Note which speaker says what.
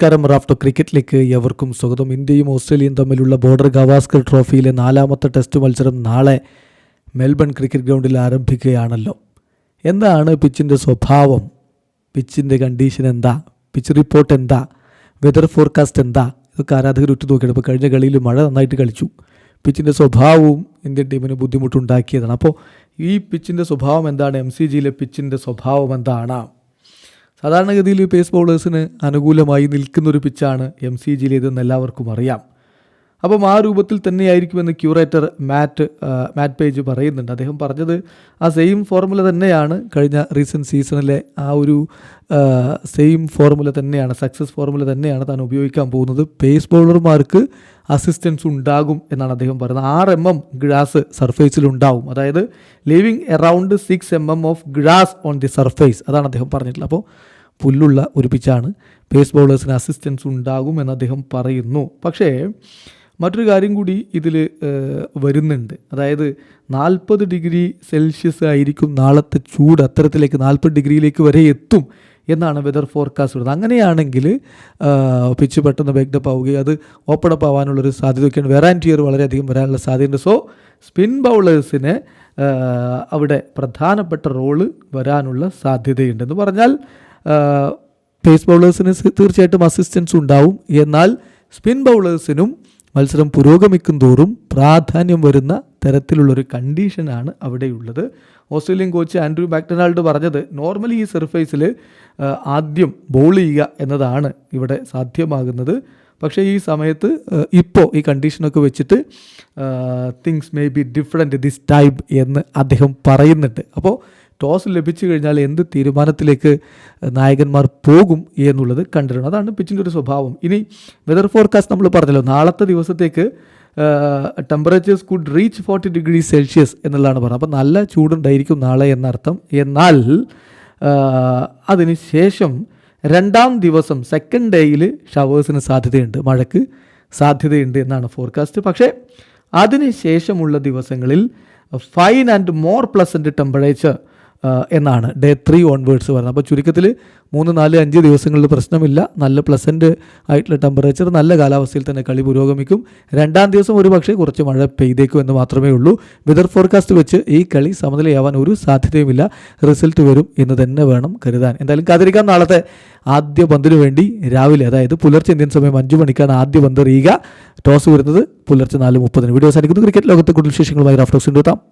Speaker 1: നമസ്കാരം. റാഫ്റ്റോ ക്രിക്കറ്റിലേക്ക് എവർക്കും സ്വാഗതം. ഇന്ത്യയും ഓസ്ട്രേലിയയും തമ്മിലുള്ള ബോർഡർ ഗവാസ്കർ ട്രോഫിയിലെ നാലാമത്തെ ടെസ്റ്റ് മത്സരം നാളെ മെൽബൺ ക്രിക്കറ്റ് ഗ്രൗണ്ടിൽ ആരംഭിക്കുകയാണല്ലോ. എന്താണ് പിച്ചിന്റെ സ്വഭാവം? പിച്ചിന്റെ കണ്ടീഷൻ എന്താ? പിച്ച് റിപ്പോർട്ട് എന്താ? വെതർ ഫോർകാസ്റ്റ് എന്താ? ഇതൊക്കെ ആരാധകർ ഉറ്റുനോക്കിയാണ്. ഇപ്പോൾ കഴിഞ്ഞ കളിയിൽ മഴ നന്നായിട്ട് കളിച്ചു. പിച്ചിന്റെ സ്വഭാവവും ഇന്ത്യൻ ടീമിന് ബുദ്ധിമുട്ടുണ്ടാക്കിയതാണ്. അപ്പോൾ ഈ പിച്ചിന്റെ സ്വഭാവം എന്താണ്? എം സി ജിയിലെ പിച്ചിന്റെ സ്വഭാവം എന്താണ്? സാധാരണഗതിയിൽ പേസ് ബൗളേഴ്സിന് അനുകൂലമായി നിൽക്കുന്നൊരു പിച്ചാണ് എം സി ജിയിലേതെന്ന് എല്ലാവർക്കും അറിയാം. അപ്പം ആ രൂപത്തിൽ തന്നെയായിരിക്കുമെന്ന് ക്യൂറേറ്റർ മാറ്റ് മാറ്റ് പേജ് പറയുന്നുണ്ട്. അദ്ദേഹം പറഞ്ഞത് ആ സെയിം ഫോർമുല തന്നെയാണ് കഴിഞ്ഞ റീസെന്റ് സീസണിലെ ആ ഒരു സെയിം ഫോർമുല തന്നെയാണ് സക്സസ് ഫോർമുല തന്നെയാണ് താൻ ഉപയോഗിക്കാൻ പോകുന്നത്. പേസ് ബൗളർമാർക്ക് അസിസ്റ്റൻസ് ഉണ്ടാകും എന്നാണ് അദ്ദേഹം പറയുന്നത്. ആറ് എം എം ഗ്രാസ് സർഫേസിൽ ഉണ്ടാവും. അതായത് leaving around six m m of grass on the surface അതാണ് അദ്ദേഹം പറഞ്ഞിട്ടുള്ളത്. അപ്പോൾ പുല്ലുള്ള ഒരു പിച്ചാണ്. പേസ് ബൗളേഴ്സിന് അസിസ്റ്റൻസ് ഉണ്ടാകും എന്ന് അദ്ദേഹം പറയുന്നു. പക്ഷേ മറ്റൊരു കാര്യം കൂടി ഇതിൽ വരുന്നുണ്ട്. അതായത് നാൽപ്പത് ഡിഗ്രി സെൽഷ്യസ് ആയിരിക്കും നാളത്തെ ചൂട് അത്തരത്തിലേക്ക് നാൽപ്പത് ഡിഗ്രിയിലേക്ക് വരെ എത്തും എന്നാണ് വെതർ ഫോർകാസ്റ്റ് ഉള്ളത് അങ്ങനെയാണെങ്കിൽ പിച്ച് പെട്ടെന്ന് ബേക്ക്ഡപ്പ് ആവുകയും അത് ഓപ്പൺ അപ്പ് ആവാനുള്ളൊരു സാധ്യതയൊക്കെയാണ്. വെറാന്റിയർ വളരെയധികം വരാനുള്ള സാധ്യതയുണ്ട്. സോ സ്പിൻ ബൗളേഴ്സിന് അവിടെ പ്രധാനപ്പെട്ട റോൾ വരാനുള്ള സാധ്യതയുണ്ടെന്ന് പറഞ്ഞാൽ പേസ് ബൗളേഴ്സിന് തീർച്ചയായിട്ടും അസിസ്റ്റൻസ് ഉണ്ടാവും. എന്നാൽ സ്പിൻ ബൗളേഴ്സിനും മത്സരം പുരോഗമിക്കും തോറും പ്രാധാന്യം വരുന്ന തരത്തിലുള്ളൊരു കണ്ടീഷനാണ് അവിടെയുള്ളത്. ഓസ്ട്രേലിയൻ കോച്ച് ആൻഡ്രൂ മാക്ഡൊണാൾഡ് പറഞ്ഞത് നോർമലി ഈ സർഫേസിൽ ആദ്യം ബോൾ ചെയ്യുക എന്നതാണ് ഇവിടെ സാധ്യമാകുന്നത്. പക്ഷേ ഈ സമയത്ത് ഇപ്പോൾ ഈ കണ്ടീഷനൊക്കെ വെച്ചിട്ട് things may be different this time എന്ന് അദ്ദേഹം പറയുന്നുണ്ട്. അപ്പോൾ ടോസ് ലഭിച്ചു കഴിഞ്ഞാൽ എന്ത് തീരുമാനത്തിലേക്ക് നായകന്മാർ പോകും എന്നുള്ളത് കണ്ടിരണം അതാണ് പിച്ചിന്റെ ഒരു സ്വഭാവം. ഇനി വെതർ ഫോർകാസ്റ്റ് നമ്മൾ പറഞ്ഞല്ലോ. നാളത്തെ ദിവസത്തേക്ക് temperatures could reach forty degree Celsius എന്നുള്ളതാണ് പറഞ്ഞത്. അപ്പോൾ നല്ല ചൂടുണ്ടായിരിക്കും നാളെ എന്നർത്ഥം. എന്നാൽ അതിന് ശേഷം രണ്ടാം ദിവസം സെക്കൻഡ് ഡേയിൽ ഷവേഴ്സിന് സാധ്യതയുണ്ട്. മഴയ്ക്ക് സാധ്യതയുണ്ട് എന്നാണ് ഫോർകാസ്റ്റ് പക്ഷേ അതിന് ശേഷമുള്ള ദിവസങ്ങളിൽ fine and more pleasant temperature എന്നാണ്. ഡേ ത്രീ ഓൺവേർഡ്സ് പറയുന്നത്. അപ്പോൾ ചുരുക്കത്തിൽ മൂന്ന് നാല് അഞ്ച് ദിവസങ്ങളിൽ പ്രശ്നമില്ല. നല്ല പ്ലസന്റ് ആയിട്ടുള്ള ടെമ്പറേച്ചർ നല്ല കാലാവസ്ഥയിൽ തന്നെ കളി പുരോഗമിക്കും. രണ്ടാം ദിവസം ഒരു പക്ഷേ കുറച്ച് മഴ പെയ്തേക്കും എന്ന് മാത്രമേ ഉള്ളൂ. വെതർ ഫോർകാസ്റ്റ് വെച്ച് ഈ കളി സമനിലയാവാൻ ഒരു സാധ്യതയുമില്ല. റിസൾട്ട് വരും എന്ന് തന്നെ വേണം കരുതാൻ. എന്തായാലും കാത്തിരിക്കാം. നാളത്തെ ആദ്യ പന്തിനു വേണ്ടി രാവിലെ അതായത് പുലർച്ചെ ഇന്ത്യൻ സമയം അഞ്ച് മണിക്കാണ് ആദ്യ പന്ത് എറിയുക. ടോസ് വരുന്നത് പുലർച്ചെ നാല് മുപ്പതിന്. വീഡിയോ സാധിക്കുന്നു ക്രിക്കറ്റ് ലോകത്തെ കൂടുതൽ വിശേഷങ്ങളുമായി റാഫ്റ്റോക്സിന്റെ എത്താം